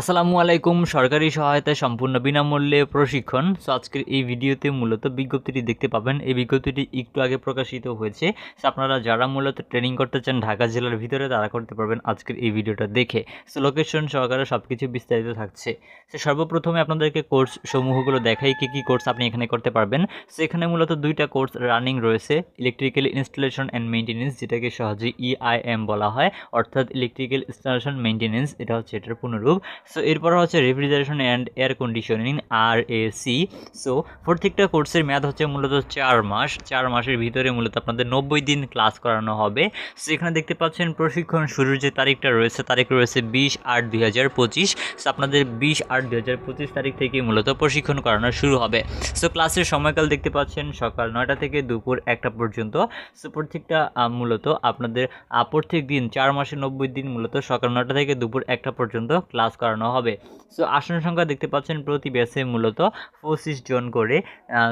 আসসালামু আলাইকুম। সরকারি সহায়তায় সম্পূর্ণ বিনামূল্যে প্রশিক্ষণ। সো আজকের এই ভিডিওতে মূলত বিজ্ঞপ্তিটি দেখতে পাবেন। এই বিজ্ঞপ্তিটি একটু আগে প্রকাশিত হয়েছে। আপনারা যারা মূলত ট্রেনিং করতে চান ঢাকা জেলার ভিতরে, তারা করতে পারবেন আজকের এই ভিডিওটা দেখে। সো লোকেশন সহকারে সব কিছু বিস্তারিত থাকছে। সো সর্বপ্রথমে আপনাদেরকে কোর্স সমূহগুলো দেখাই কী কী কোর্স আপনি এখানে করতে পারবেন। সো এখানে মূলত দুইটা কোর্স রানিং রয়েছে। ইলেকট্রিক্যাল ইনস্টলেশন অ্যান্ড মেনটেন্যান্স যেটাকে সহজে ইআইএম বলা হয়। অর্থাৎ ইলেকট্রিক্যাল ইনস্টলেশন মেনটেন্যান্স এটা হচ্ছে এটার পুনরূপ সো এরপর হচ্ছে refrigeration and air conditioning R A C so প্রত্যেকটা কোর্সের মেয়াদ হচ্ছে মূলত চার মাস। চার মাসের ভিতরে মূলত আপনাদের নব্বই দিন ক্লাস করানো হবে। সো এখানে দেখতে পাচ্ছেন প্রশিক্ষণ শুরুর যে তারিখটা রয়েছে, তারিখ রয়েছে বিশ আট দুই হাজার পঁচিশ। সো আপনাদের বিশ আট দুই হাজার পঁচিশ তারিখ থেকে মূলত প্রশিক্ষণ করানো শুরু হবে। সো ক্লাসের সময়কাল দেখতে পাচ্ছেন সকাল নয়টা থেকে দুপুর একটা পর্যন্ত। সো প্রত্যেকটা মূলত আপনাদের প্রত্যেক দিন, চার মাসে নব্বই দিন মূলত সকাল নয়টা থেকে দুপুর একটা পর্যন্ত ক্লাস করানো হবে। সো আসন সংখ্যা দেখতে পাচ্ছেন প্রতি ব্যাচে মূলত পঁচিশ জন করে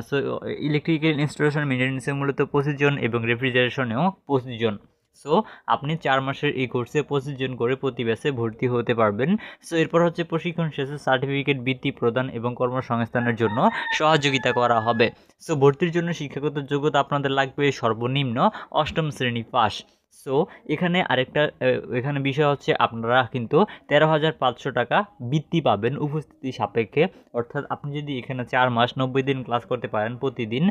সো ইলেকট্রিক্যাল ইনস্টলেশন মেনটেন্যান্সে মূলত পঁচিশ জন এবং রেফ্রিজারেশনেও পঁচিশ জন। সো আপনি চার মাসের এই কোর্সে পঁচিশ জন করে প্রতি ব্যাচে ভর্তি হতে পারবেন। সো এরপর হচ্ছে প্রশিক্ষণ শেষে সার্টিফিকেট বৃত্তি প্রদান এবং কর্মসংস্থানের জন্য সহযোগিতা করা হবে। সো ভর্তির জন্য শিক্ষাগত যোগ্যতা আপনাদের লাগবে সর্বনিম্ন অষ্টম শ্রেণি পাস সো এখানে আরেকটা এখানে বিষয় হচ্ছে আপনারা কিন্তু তেরো হাজার পাঁচশো টাকা বৃত্তি পাবেন উপস্থিতি সাপেক্ষে। অর্থাৎ আপনি যদি এখানে চার মাস নব্বই দিন ক্লাস করতে পারেন প্রতিদিন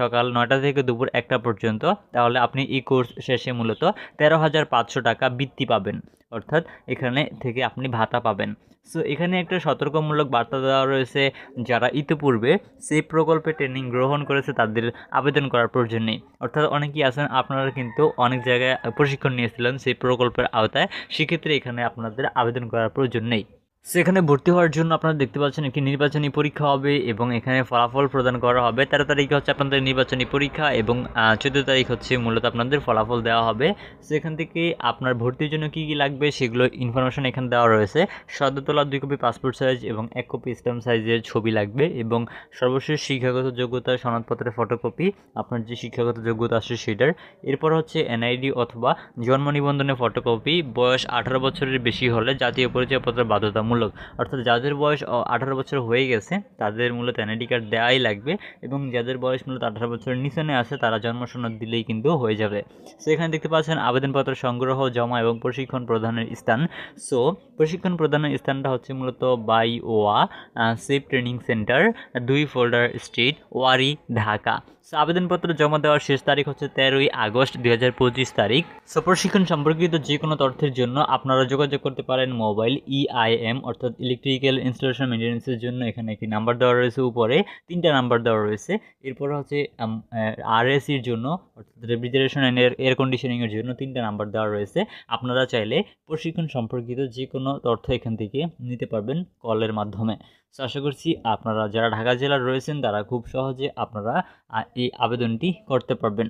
সকাল নয়টা থেকে দুপুর একটা পর্যন্ত, তাহলে আপনি এই কোর্স শেষে মূলত তেরো হাজার পাঁচশো টাকা বৃত্তি পাবেন। অর্থাৎ এখানে থেকে আপনি ভাতা পাবেন। সো এখানে একটা সতর্কমূলক বার্তা দেওয়া রয়েছে যারা ইতিপূর্বে সেই প্রকল্পে ট্রেনিং গ্রহণ করেছে তাদের আবেদন করার প্রয়োজন নেই। অর্থাৎ অনেকেই আছেন, আপনারা কিন্তু অনেক জায়গায় প্রশিক্ষণ নিয়েছিলেন সেই প্রকল্পের আওতায় সেক্ষেত্রে এখানে আপনাদের আবেদন করার প্রয়োজন নেই। সেখানে ভর্তি হওয়ার জন্য আপনারা দেখতে পাচ্ছেন একটি নির্বাচনী পরীক্ষা হবে এবং এখানে ফলাফল প্রদান করা হবে। তেরো তারিখে হচ্ছে আপনাদের নির্বাচনী পরীক্ষা এবং চোদ্দ তারিখ হচ্ছে মূলত আপনাদের ফলাফল দেওয়া হবে। সেখান থেকে আপনার ভর্তির জন্য কী কী লাগবে সেগুলো ইনফরমেশন এখানে দেওয়া রয়েছে। সদ্য তোলা দুই কপি পাসপোর্ট সাইজ এবং এক কপি স্ট্যাম্প সাইজের ছবি লাগবে এবং সর্বশেষ শিক্ষাগত যোগ্যতা সনদপত্রের ফটোকপি আপনার যে শিক্ষাগত যোগ্যতা আছে সেটার। এরপর হচ্ছে এনআইডি অথবা জন্ম নিবন্ধনের ফটোকপি বয়স আঠারো বছরের বেশি হলে জাতীয় পরিচয়পত্র বাধ্যতামূলক অর্থাৎ যাদের বয়স আঠারো বছর হয়ে গেছে, তাদের মূলত এনআইডি কার্ড দেওয়াই লাগবে এবং যাদের বয়স মূলত আঠারো বছরের নিচনে আছে, তারা জন্ম দিলেই কিন্তু হয়ে যাবে। সো এখানে দেখতে পাচ্ছেন আবেদনপত্র সংগ্রহ, জমা এবং প্রশিক্ষণ প্রদানের স্থান। সো প্রশিক্ষণ প্রদানের স্থানটা হচ্ছে মূলত বাই ওয়া সেফ ট্রেনিং সেন্টার, দুই folder street, Wari, Dhaka. So আবেদনপত্র জমা দেওয়ার শেষ তারিখ হচ্ছে তেরোই আগস্ট দুই হাজার পঁচিশ তারিখ। সো প্রশিক্ষণ সম্পর্কিত যে কোনো তথ্যের জন্য আপনারা যোগাযোগ করতে পারেন মোবাইল ইআইএম অর্থাৎ ইলেকট্রিক্যাল ইনস্টলেশন মেনটেন্যান্সের জন্য এখানে একটি নাম্বার দেওয়া রয়েছে উপরে, তিনটা নাম্বার দেওয়া রয়েছে। এরপর হচ্ছে আরএসির জন্য, অর্থাৎ রেফ্রিজারেশন অ্যান্ড এয়ার কন্ডিশনিংয়ের জন্য তিনটা নাম্বার দেওয়া রয়েছে। আপনারা চাইলে প্রশিক্ষণ সম্পর্কিত যে কোনো তথ্য এখান থেকে নিতে পারবেন কলের মাধ্যমে। আশা করছি আপনারা যারা ঢাকা জেলার রয়েছেন, তারা খুব সহজে আপনারা এই আবেদনটি করতে পারবেন।